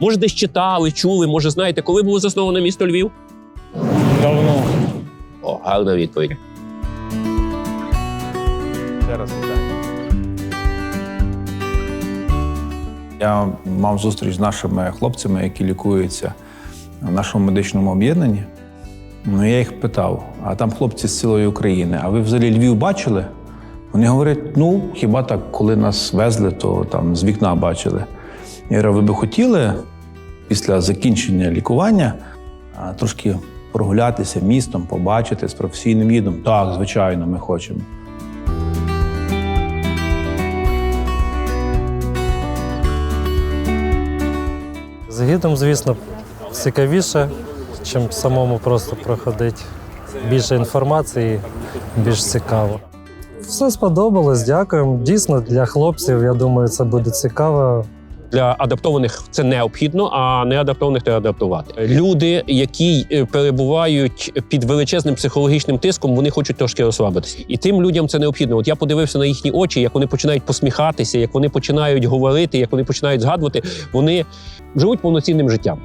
Може, десь читали, чули, може, знаєте, коли було засновано місто Львів? Давно. О, гарна відповідь. Ще раз вітаю. Я мав зустріч з нашими хлопцями, які лікуються в нашому медичному об'єднанні. Ну, я їх питав: а там хлопці з цілої України, а ви взагалі Львів бачили? Вони говорять: ну, хіба так, коли нас везли, то там з вікна бачили. Я говорю, ви би хотіли після закінчення лікування трошки прогулятися містом, побачити з професійним гідом? Так, звичайно, ми хочемо. З гідом, звісно, цікавіше, чим самому просто проходити. Більше інформації, більш цікаво. Все сподобалось, дякуємо. Дійсно, для хлопців, я думаю, це буде цікаво. Для адаптованих це необхідно, а не адаптованих треба адаптувати. Люди, які е, перебувають під величезним психологічним тиском, вони хочуть трошки розслабитися. І тим людям це необхідно. От я подивився на їхні очі, як вони починають посміхатися, як вони починають говорити, як вони починають згадувати. Вони живуть повноцінним життям.